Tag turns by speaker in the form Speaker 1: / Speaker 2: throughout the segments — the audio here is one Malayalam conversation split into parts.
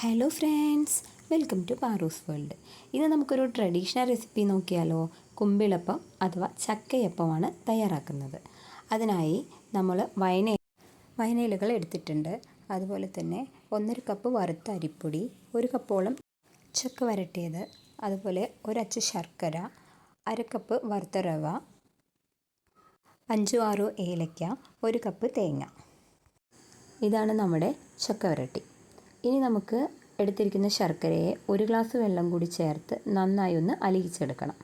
Speaker 1: Hello friends welcome to Paaru's world ഇന്ന് നമുക്കൊരു ട്രഡീഷണൽ റെസിപ്പി നോക്കിയാലോ? കുമ്പിളപ്പം അഥവാ ചക്കയപ്പമാണ് തയ്യാറാക്കുന്നത്. അതിനായി നമ്മൾ വയന വയനയിലുകൾ എടുത്തിട്ടുണ്ട്. അതുപോലെ തന്നെ ഒന്നര കപ്പ് വറുത്ത അരിപ്പൊടി ഒരു കപ്പോളം ചക്ക വരട്ടിയത് അതുപോലെ ഒരച്ച് ശർക്കര അര കപ്പ് വറുത്ത റവ അഞ്ചോ ആറോ ഏലക്ക ഒരു കപ്പ് തേങ്ങ. ഇതാണ് നമ്മുടെ ചക്ക വരട്ടി. ഇനി നമുക്ക് എടുത്തിരിക്കുന്ന ശർക്കരയെ ഒരു ഗ്ലാസ് വെള്ളം കൂടി ചേർത്ത് നന്നായി ഒന്ന് അലിയിച്ചെടുക്കണം.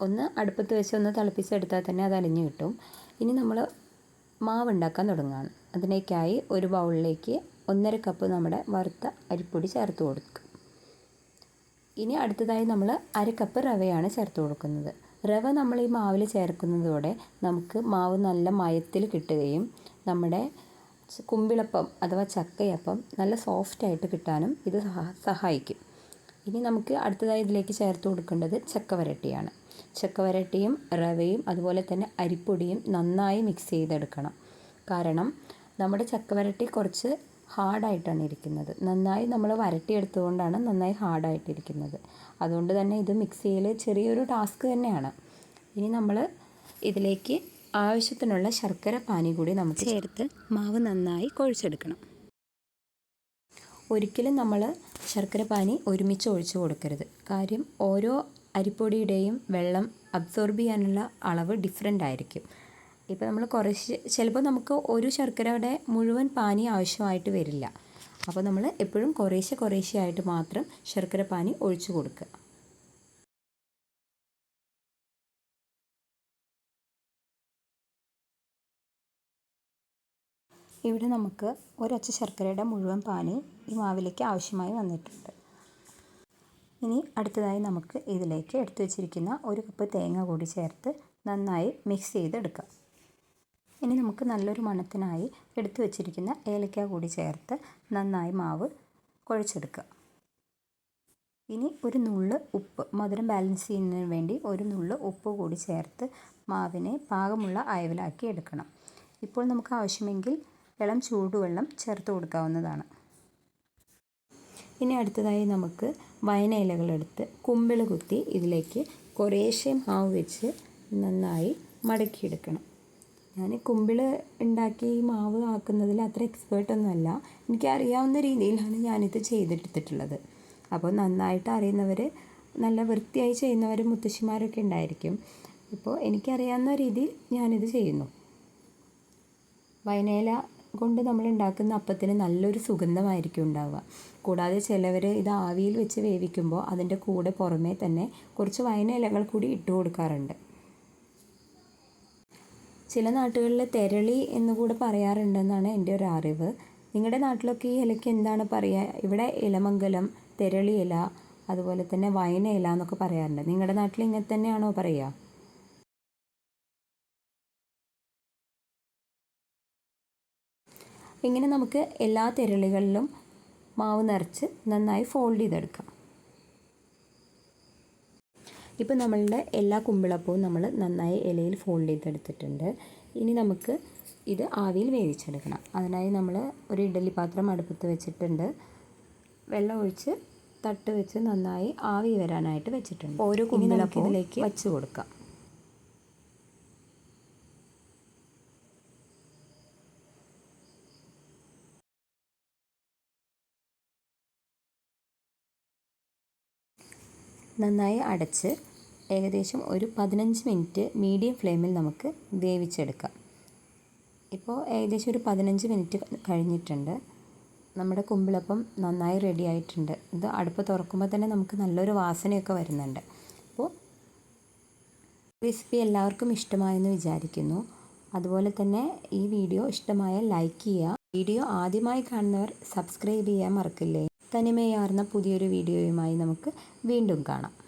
Speaker 1: ഒന്ന് അടുപ്പത്ത് വെച്ച് ഒന്ന് തിളപ്പിച്ചെടുത്താൽ തന്നെ അത് അലിഞ്ഞു കിട്ടും. ഇനി നമ്മൾ മാവ് ഉണ്ടാക്കാൻ തുടങ്ങുകയാണ്. അതിനേക്കായി ഒരു ബൗളിലേക്ക് ഒന്നര കപ്പ് നമ്മുടെ വറുത്ത അരിപ്പൊടി ചേർത്ത് കൊടുക്കുക ഇനി അടുത്തതായി നമ്മൾ അര കപ്പ് റവയാണ് ചേർത്ത് കൊടുക്കുന്നത്. റവ നമ്മൾ ഈ മാവിൽ ചേർക്കുന്നതോടെ നമുക്ക് മാവ് നല്ല മയത്തിൽ കിട്ടുകയും നമ്മുടെ കുമ്പിളപ്പം അഥവാ ചക്കയപ്പം നല്ല സോഫ്റ്റായിട്ട് കിട്ടാനും ഇത് സഹായിക്കും. ഇനി നമുക്ക് അടുത്തതായി ഇതിലേക്ക് ചേർത്ത് കൊടുക്കേണ്ടത് ചക്കവരട്ടിയാണ്. ചക്കവരട്ടിയും ചക്ക വരട്ടിയും റവയും അതുപോലെ തന്നെ അരിപ്പൊടിയും നന്നായി മിക്സ് ചെയ്തെടുക്കണം. കാരണം നമ്മുടെ ചക്കവരട്ടി കുറച്ച് ഹാർഡായിട്ടാണ് ഇരിക്കുന്നത്. നന്നായി നമ്മൾ വരട്ടിയെടുത്തുകൊണ്ടാണ് നന്നായി ഹാർഡായിട്ടിരിക്കുന്നത് അതുകൊണ്ട് തന്നെ ഇത് മിക്സ് ചെയ്യൽ ചെറിയൊരു ടാസ്ക് തന്നെയാണ്. ഇനി നമ്മൾ ഇതിലേക്ക് ആവശ്യത്തിനുള്ള ശർക്കര പാനി കൂടി നമുക്ക് ചേർത്ത് മാവ് നന്നായി കുഴച്ചെടുക്കണം. ഒരിക്കലും നമ്മൾ ശർക്കര പാനി ഒരുമിച്ച് ഒഴിച്ചു കൊടുക്കരുത്. കാര്യം ഓരോ അരിപ്പൊടിയുടെയും വെള്ളം അബ്സോർബ് ചെയ്യാനുള്ള അളവ് ഡിഫറെന്റ് ആയിരിക്കും. ഇപ്പോൾ നമ്മൾ കുറച്ച് ചിലപ്പോൾ നമുക്ക് ഒരു ശർക്കരയുടെ മുഴുവൻ പാനി ആവശ്യമായിട്ട് വരില്ല. അപ്പോൾ നമ്മൾ എപ്പോഴും കുറേശ്ശെ കുറേശ്ശെ ആയിട്ട് മാത്രം ശർക്കര പാനി ഒഴിച്ചു കൊടുക്കുക. ഇവിടെ നമുക്ക് ഒരച്ച ശർക്കരയുടെ മുഴുവൻ പാനി ഈ മാവിലേക്ക് ആവശ്യമായി വന്നിട്ടുണ്ട്. ഇനി അടുത്തതായി നമുക്ക് ഇതിലേക്ക് എടുത്തു വച്ചിരിക്കുന്ന ഒരു കപ്പ് തേങ്ങ കൂടി ചേർത്ത് നന്നായി മിക്സ് ചെയ്തെടുക്കാം. ഇനി നമുക്ക് നല്ലൊരു മണത്തിനായി എടുത്തു വച്ചിരിക്കുന്ന ഏലക്ക കൂടി ചേർത്ത് നന്നായി മാവ് കുഴച്ചെടുക്കുക ഇനി ഒരു നുള്ള് ഉപ്പ് മധുരം ബാലൻസ് ചെയ്യുന്നതിന് വേണ്ടി ഒരു നുള്ള് ഉപ്പ് കൂടി ചേർത്ത് മാവിനെ പാകമുള്ള അയവിലാക്കി എടുക്കണം. ഇപ്പോൾ നമുക്ക് ആവശ്യമെങ്കിൽ ഇളം ചൂടുവെള്ളം ചേർത്ത് കൊടുക്കാവുന്നതാണ്. ഇനി അടുത്തതായി നമുക്ക് വയന ഇലകളെടുത്ത് കുമ്പിൾ കുത്തി ഇതിലേക്ക് കുറേശ്ശെ മാവ് വെച്ച് നന്നായി മടക്കിയെടുക്കണം. ഞാൻ കുമ്പിൾ ഉണ്ടാക്കി മാവ് ആക്കുന്നതിൽ അത്ര എക്സ്പേർട്ടൊന്നുമല്ല എനിക്കറിയാവുന്ന രീതിയിലാണ് ഞാനിത് ചെയ്തെടുത്തിട്ടുള്ളത്. അപ്പോൾ നന്നായിട്ട് അറിയുന്നവർ നല്ല വൃത്തിയായി ചെയ്യുന്നവർ മുത്തശ്ശിമാരൊക്കെ ഉണ്ടായിരിക്കും. ഇപ്പോൾ എനിക്കറിയാവുന്ന രീതിയിൽ ഞാനിത് ചെയ്യുന്നു. വയനയില കൊണ്ട് നമ്മൾ ഉണ്ടാക്കുന്ന അപ്പത്തിന് നല്ലൊരു സുഗന്ധമായിരിക്കും ഉണ്ടാവുക. കൂടാതെ ചിലവർ ഇത് ആവിയിൽ വെച്ച് വേവിക്കുമ്പോൾ അതിന്റെ കൂടെ പുറമേ തന്നെ കുറച്ച് വയന ഇലകൾ കൂടി ഇട്ട് കൊടുക്കാറുണ്ട്. ചില നാട്ടുകളിൽ തെരളി എന്ന് കൂടെ പറയാറുണ്ടെന്നാണ് എന്റെ ഒരു അറിവ്. നിങ്ങളുടെ നാട്ടിലൊക്കെ ഈ ഇലയ്ക്ക് എന്താണ് പറയുക ഇവിടെ ഇലമംഗലം തെരളി ഇല അതുപോലെ തന്നെ വയന ഇല എന്നൊക്കെ പറയാറുണ്ട്. നിങ്ങളുടെ നാട്ടിൽ ഇങ്ങനെ തന്നെയാണോ പറയുക ഇങ്ങനെ നമുക്ക് എല്ലാ തിരളികളിലും മാവ് നിറച്ച് നന്നായി ഫോൾഡ് ചെയ്തെടുക്കാം. ഇപ്പോൾ നമ്മളുടെ എല്ലാ കുമ്പിളപ്പവും നമ്മൾ നന്നായി ഇലയിൽ ഫോൾഡ് ചെയ്തെടുത്തിട്ടുണ്ട്. ഇനി നമുക്ക് ഇത് ആവിയിൽ വേവിച്ചെടുക്കണം. അതിനായി നമ്മൾ ഒരു ഇഡലി പാത്രം അടുപ്പത്ത് വെച്ചിട്ടുണ്ട്. വെള്ളം ഒഴിച്ച് തട്ട് വെച്ച് നന്നായി ആവി വരാനായിട്ട് വെച്ചിട്ടുണ്ട്. ഓരോ കുമ്പിളപ്പവും ഇതിലേക്ക് വെച്ച് കൊടുക്കാം. നന്നായി അടച്ച് ഏകദേശം ഒരു പതിനഞ്ച് മിനിറ്റ് മീഡിയം ഫ്ലെയിമിൽ നമുക്ക് വേവിച്ചെടുക്കാം. ഇപ്പോൾ ഏകദേശം ഒരു പതിനഞ്ച് മിനിറ്റ് കഴിഞ്ഞിട്ടുണ്ട്. നമ്മുടെ കുമ്പിളപ്പം നന്നായി റെഡി ആയിട്ടുണ്ട്. ഇത് അടുപ്പ് തുറക്കുമ്പോൾ തന്നെ നമുക്ക് നല്ലൊരു വാസനയൊക്കെ വരുന്നുണ്ട്. അപ്പോൾ റെസിപ്പി എല്ലാവർക്കും ഇഷ്ടമായെന്ന് വിചാരിക്കുന്നു. അതുപോലെ തന്നെ ഈ വീഡിയോ ഇഷ്ടമായാൽ ലൈക്ക് ചെയ്യുക. വീഡിയോ ആദ്യമായി കാണുന്നവർ സബ്സ്ക്രൈബ് ചെയ്യാൻ മറക്കില്ലേ? തനിമയാർന്ന പുതിയൊരു വീഡിയോയുമായി നമുക്ക് വീണ്ടും കാണാം.